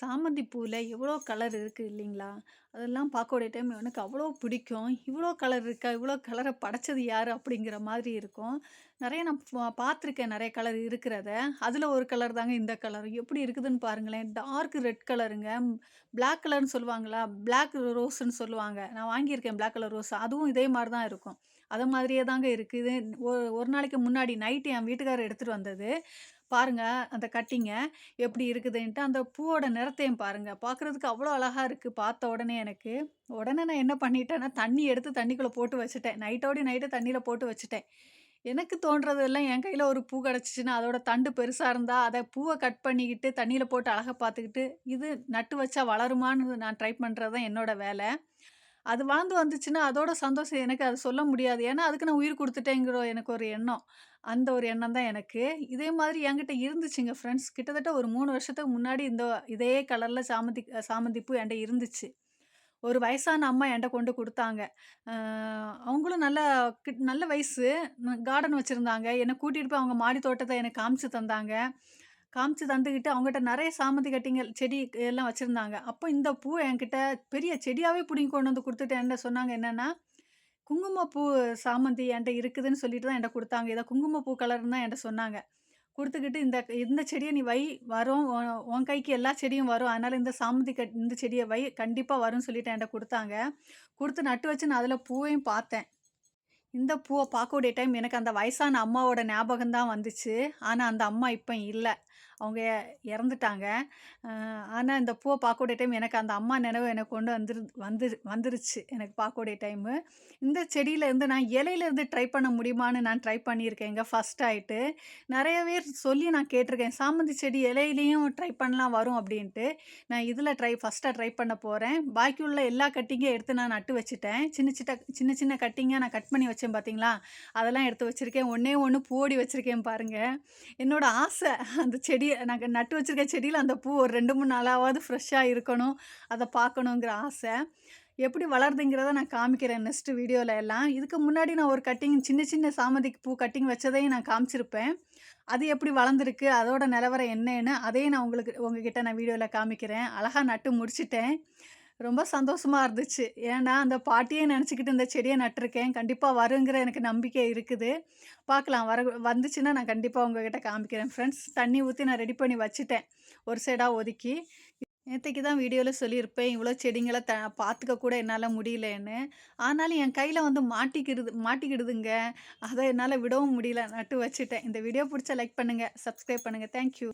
சாமந்தி பூவில் எவ்வளோ கலர் இருக்குது இல்லைங்களா? அதெல்லாம் பார்க்கக்கூடிய டைம் எனக்கு அவ்வளோ பிடிக்கும். இவ்வளோ கலர் இருக்கா? இவ்வளோ கலரை படைச்சது யார்? அப்படிங்கிற மாதிரி இருக்கும். நிறைய நான் பா- பார்த்துருக்கேன். நிறைய கலர் இருக்கிறத. அதில் ஒரு கலர் தாங்க இந்த கலர் எப்படி இருக்குதுன்னு பாருங்களேன். டார்க் ரெட் கலருங்க பிளாக் கலர்னு சொல்லுவாங்களா? பிளாக் ரோஸ்ன்னு சொல்லுவாங்க. நான் வாங்கியிருக்கேன் பிளாக் கலர் ரோஸ் அதுவும் இதே மாதிரி தான் இருக்கும். அதை மாதிரியே தாங்க இருக்குது ஒரு நாளைக்கு முன்னாடி நைட்டு என் வீட்டுக்காரர் எடுத்துகிட்டு வந்தது. பாருங்க அந்த கட்டிங்க எப்படி இருக்குதுன்ட்டு அந்த பூவோட நிறத்தையும் பாருங்கள் பார்க்குறதுக்கு அவ்வளோ அழகாக இருக்குது பார்த்த உடனே எனக்கு உடனே நான் என்ன பண்ணிட்டேன்னா தண்ணி எடுத்து தண்ணிக்குள்ளே போட்டு வச்சுட்டேன். நைட்டோடி நைட்டு தண்ணியில் போட்டு வச்சுட்டேன். எனக்கு தோன்றதெல்லாம் என் கையில் ஒரு பூ கிடச்சிச்சின்னா அதோட தண்டு பெருசாக இருந்தால் அதை பூவை கட் பண்ணிக்கிட்டு தண்ணியில் போட்டு அழகாக பார்த்துக்கிட்டு இது நட்டு வச்சா வளருமான்னு நான் ட்ரை பண்ணுறது தான் என்னோட வேலை. அது வாழ்ந்து வந்துச்சுன்னா அதோட சந்தோஷம் எனக்கு அது சொல்ல முடியாது. ஏன்னா அதுக்கு நான் உயிர் கொடுத்துட்டேங்கிற எனக்கு ஒரு எண்ணம். அந்த ஒரு எண்ணம் தான் எனக்கு. இதே மாதிரி என்கிட்ட இருந்துச்சுங்க ஃப்ரெண்ட்ஸ் கிட்டத்தட்ட ஒரு மூணு வருஷத்துக்கு முன்னாடி இந்த இதே கலரில் சாமந்தி சாமந்தி பூ என்கிட்ட இருந்துச்சு. ஒரு வயசான அம்மா என்கிட்ட கொண்டு கொடுத்தாங்க. அவங்களும் நல்ல கிட் நல்ல வயசு. கார்டன் வச்சுருந்தாங்க. என்னை கூட்டிகிட்டு போய் அவங்க மாடி தோட்டத்தை எனக்கு காமிச்சு தந்தாங்க. காமிச்சு தந்துக்கிட்டு அவங்ககிட்ட நிறைய சாமந்தி கட்டிங்க செடி எல்லாம் வச்சுருந்தாங்க. அப்போ இந்த பூ என்கிட்ட பெரிய செடியாகவே பிடிங்கி கொண்டு வந்து கொடுத்துட்டு என்கிட்ட சொன்னாங்க என்னென்னா குங்குமப்பூ சாமந்தி என்கிட்ட இருக்குதுன்னு சொல்லிட்டு தான் என்கிட்ட கொடுத்தாங்க. இதை குங்குமப்பூ கலர்னு தான் என்கிட்ட சொன்னாங்க. கொடுத்துக்கிட்டு இந்த இந்த செடியை நீ வை வரும். உன் உன் கைக்கு எல்லா செடியும் வரும். அதனால் இந்த சாமந்தி கட் இந்த செடியை வை. கண்டிப்பாக வரும்னு சொல்லிட்டு என்கிட்ட கொடுத்தாங்க. கொடுத்து நட்டு வச்சு நான் அதில் பூவையும் பார்த்தேன். இந்த பூவை பார்க்கக்கூடிய டைம் எனக்கு அந்த வயசான அம்மாவோட ஞாபகம் தான் வந்துச்சு. ஆனால் அந்த அம்மா இப்போ இல்லை. அவங்க இறந்துட்டாங்க. ஆனால் இந்த பூவை பார்க்கக்கூடிய டைம் எனக்கு அந்த அம்மா நினைவு எனக்கு கொண்டு வந்துரு வந்து வந்துருச்சு. எனக்கு பார்க்கக்கூடிய டைமு இந்த செடியிலேருந்து நான் இலையிலேருந்து ட்ரை பண்ண முடியுமான்னு நான் ட்ரை பண்ணியிருக்கேங்க ஃபஸ்ட் ஆகிட்டு நிறைய பேர் சொல்லி நான் கேட்டிருக்கேன் சாமந்தி செடி இலையிலையும் ட்ரை பண்ணலாம் வரும் அப்படின்ட்டு. நான் இதில் ட்ரை ஃபஸ்ட்டாக ட்ரை பண்ண போகிறேன் பாக்கி உள்ள எல்லா கட்டிங்கையும் எடுத்து நான் நட்டு வச்சுட்டேன். சின்ன சின்ன சின்ன சின்ன கட்டிங்காக நான் கட் பண்ணி வச்சேன் பார்த்தீங்களா அதெல்லாம் எடுத்து வச்சுருக்கேன். ஒன்றே ஒன்று பூடி வச்சுருக்கேன் பாருங்கள் என்னோடய ஆசை அந்த செடி நாங்கள் நட்டு வச்சுருக்க செடியில் அந்த பூ ஒரு ரெண்டு மூணு நாளாவது ஃப்ரெஷ்ஷாக இருக்கணும். அதை பார்க்கணுங்கிற ஆசை. எப்படி வளருதுங்கிறத நான் காமிக்கிறேன் நெக்ஸ்ட் வீடியோவில் எல்லாம். இதுக்கு முன்னாடி நான் ஒரு கட்டிங் சின்ன சின்ன சாமந்திக்கு பூ கட்டிங் வச்சதையும் நான் காமிச்சிருப்பேன். அது எப்படி வளர்ந்துருக்கு அதோட நிலவரம் என்னன்னு அதையும் நான் உங்களுக்கு உங்ககிட்ட நான் வீடியோவில் காமிக்கிறேன். அழகாக நட்டு முடிச்சிட்டேன். ரொம்ப சந்தோஷமாக இருந்துச்சு. ஏன்னா அந்த பாட்டியே நினச்சிக்கிட்டு இந்த செடியை நட்டிருக்கேன். கண்டிப்பாக வருங்கிற எனக்கு நம்பிக்கை இருக்குது. பார்க்கலாம். வர வந்துச்சுன்னா நான் கண்டிப்பாக உங்ககிட்ட காமிக்கிறேன். ஃப்ரெண்ட்ஸ் தண்ணி ஊற்றி நான் ரெடி பண்ணி வச்சுட்டேன். ஒரு சைடாக ஒதுக்கி. நேற்றுக்கு தான் வீடியோவில் சொல்லியிருப்பேன். இவ்வளோ செடிங்களை த பார்த்துக்க கூட என்னால் முடியலன்னு. ஆனாலும் என் கையில் வந்து மாட்டிக்கிடுது மாட்டிக்கிடுதுங்க. அதை என்னால் விடவும் முடியல. நட்டு வச்சுட்டேன். இந்த வீடியோ பிடிச்சா லைக் பண்ணுங்கள் சப்ஸ்கிரைப் பண்ணுங்கள் தேங்க்யூ